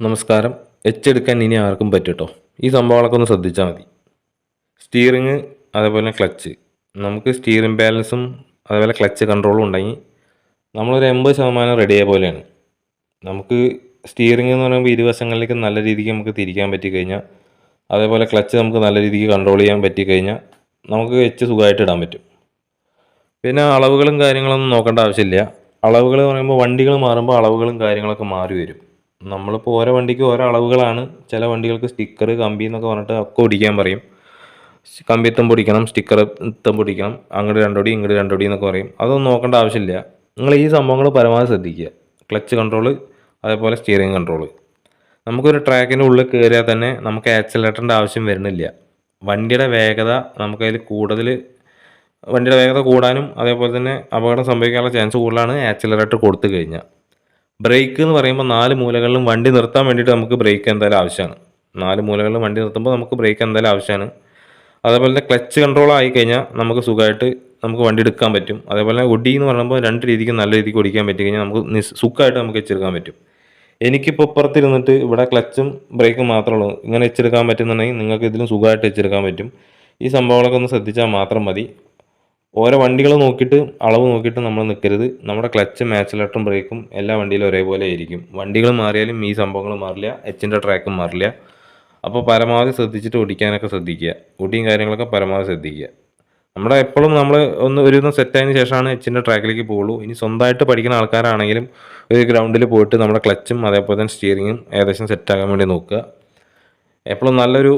നമസ്കാരം. എച്ച് എടുക്കാൻ ഇനി ആർക്കും പറ്റുട്ടോ? ഈ സംഭവങ്ങളൊക്കെ ഒന്ന് ശ്രദ്ധിച്ചാൽ മതി. സ്റ്റിയറിങ് അതേപോലെ ക്ലച്ച് നമുക്ക് സ്റ്റിയറിംഗ് ബാലൻസും അതേപോലെ ക്ലച്ച് കൺട്രോളും ഉണ്ടെങ്കിൽ നമ്മളൊരു എൺപത് ശതമാനം റെഡിയായ പോലെയാണ്. നമുക്ക് സ്റ്റിയറിംഗ് എന്ന് പറയുമ്പോൾ ഇരുവശങ്ങളിലേക്ക് നല്ല രീതിക്ക് നമുക്ക് തിരിക്കാൻ പറ്റി കഴിഞ്ഞാൽ അതേപോലെ ക്ലച്ച് നമുക്ക് നല്ല രീതിക്ക് കൺട്രോൾ ചെയ്യാൻ പറ്റി കഴിഞ്ഞാൽ നമുക്ക് എച്ച് സുഖമായിട്ട് ഇടാൻ പറ്റും. പിന്നെ അളവുകളും കാര്യങ്ങളൊന്നും നോക്കേണ്ട ആവശ്യമില്ല. അളവുകൾ പറയുമ്പോൾ വണ്ടികൾ മാറുമ്പോൾ അളവുകളും കാര്യങ്ങളൊക്കെ മാറി വരും. നമ്മളിപ്പോൾ ഓരോ വണ്ടിക്ക് ഓരോ അളവുകളാണ്. ചില വണ്ടികൾക്ക് സ്റ്റിക്കർ കമ്പി എന്നൊക്കെ പറഞ്ഞിട്ട് ഒക്കെ ഒടിക്കാൻ പറയും. കമ്പിത്തം പൊടിക്കണം സ്റ്റിക്കർ തം പൊടിക്കണം അങ്ങോട്ട് രണ്ടോടി ഇങ്ങോട്ട് രണ്ടോടി എന്നൊക്കെ പറയും. അതൊന്നും നോക്കേണ്ട ആവശ്യമില്ല. നിങ്ങൾ ഈ സംഭവങ്ങൾ പരമാവധി ശ്രദ്ധിക്കുക. ക്ലച്ച് കൺട്രോൾ അതേപോലെ സ്റ്റിയറിംഗ് കൺട്രോൾ നമുക്കൊരു ട്രാക്കിന്റെ ഉള്ളിൽ കയറിയാൽ തന്നെ നമുക്ക് ആക്സിലേറ്ററിന്റെ ആവശ്യം വരുന്നില്ല. വണ്ടിയുടെ വേഗത നമുക്കതിൽ കൂടുതൽ വണ്ടിയുടെ വേഗത കൂടാനും അതേപോലെ തന്നെ അപകടം സംഭവിക്കാനുള്ള ചാൻസ് കൂടുതലാണ് ആക്സിലറേറ്റർ കൊടുത്തു കഴിഞ്ഞാൽ. ബ്രേക്ക് എന്ന് പറയുമ്പോൾ നാല് മൂലകളിലും വണ്ടി നിർത്താൻ വേണ്ടിയിട്ട് നമുക്ക് ബ്രേക്ക് എന്തായാലും ആവശ്യമാണ്. നാല് മൂലകളിലും വണ്ടി നിർത്തുമ്പോൾ നമുക്ക് ബ്രേക്ക് എന്തായാലും ആവശ്യമാണ്. അതേപോലെ തന്നെ ക്ലച്ച് കൺട്രോൾ ആയി കഴിഞ്ഞാൽ നമുക്ക് സുഖമായിട്ട് നമുക്ക് വണ്ടി എടുക്കാൻ പറ്റും. അതേപോലെ ഒടി എന്ന് പറയുമ്പോൾ രണ്ട് രീതിക്ക് നല്ല രീതിക്ക് ഓടിക്കാൻ പറ്റി കഴിഞ്ഞാൽ നമുക്ക് നിസ് സുഖമായിട്ട് നമുക്ക് വെച്ചെടുക്കാൻ പറ്റും. എനിക്കിപ്പോൾ ഇപ്പുറത്തിരുന്നിട്ട് ഇവിടെ ക്ലച്ചും ബ്രേക്കും മാത്രമേ ഉള്ളൂ. ഇങ്ങനെ വെച്ചെടുക്കാൻ പറ്റുന്നുണ്ടെങ്കിൽ നിങ്ങൾക്ക് ഇതിലും സുഖമായിട്ട് വെച്ചെടുക്കാൻ പറ്റും. ഈ സംഭവങ്ങളൊക്കെ ഒന്ന് ശ്രദ്ധിച്ചാൽ മാത്രം മതി. ഓരോ വണ്ടികൾ നോക്കിയിട്ട് അളവ് നോക്കിയിട്ട് നമ്മൾ നിൽക്കരുത് നമ്മുടെ ക്ലച്ച് മാച്ച് ആക്സിലേറ്ററും ബ്രേക്കും എല്ലാ വണ്ടിയിലും ഒരേപോലെ ആയിരിക്കും. വണ്ടികൾ മാറിയാലും ഈ സംഭവങ്ങൾ മാറില്ല എച്ചിന്റെ ട്രാക്കും മാറില്ല. അപ്പോൾ പരമാവധി ശ്രദ്ധിച്ചിട്ട് ഓടിക്കാനൊക്കെ ശ്രദ്ധിക്കുക. ഓടിയും കാര്യങ്ങളൊക്കെ പരമാവധി ശ്രദ്ധിക്കുക. നമ്മുടെ എപ്പോഴും നമ്മൾ ഒന്ന് ഒരു ദിവസം സെറ്റായതിനു ശേഷമാണ് എച്ചിന്റെ ട്രാക്കിലേക്ക് പോകുള്ളൂ ഇനി സ്വന്തമായിട്ട് പഠിക്കുന്ന ആൾക്കാരാണെങ്കിലും ഒരു ഗ്രൗണ്ടിൽ പോയിട്ട് നമ്മുടെ ക്ലച്ചും അതേപോലെ തന്നെ സ്റ്റിയറിങ്ങും ഏകദേശം സെറ്റാകാൻ വേണ്ടി നോക്കുക. എപ്പോഴും നല്ലൊരു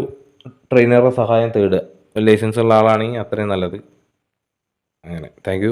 ട്രെയിനറുടെ സഹായം തേടുക. ലൈസൻസ് ഉള്ള ആളാണെങ്കിൽ അത്രയും നല്ലത്. അങ്ങനെ താങ്ക് യു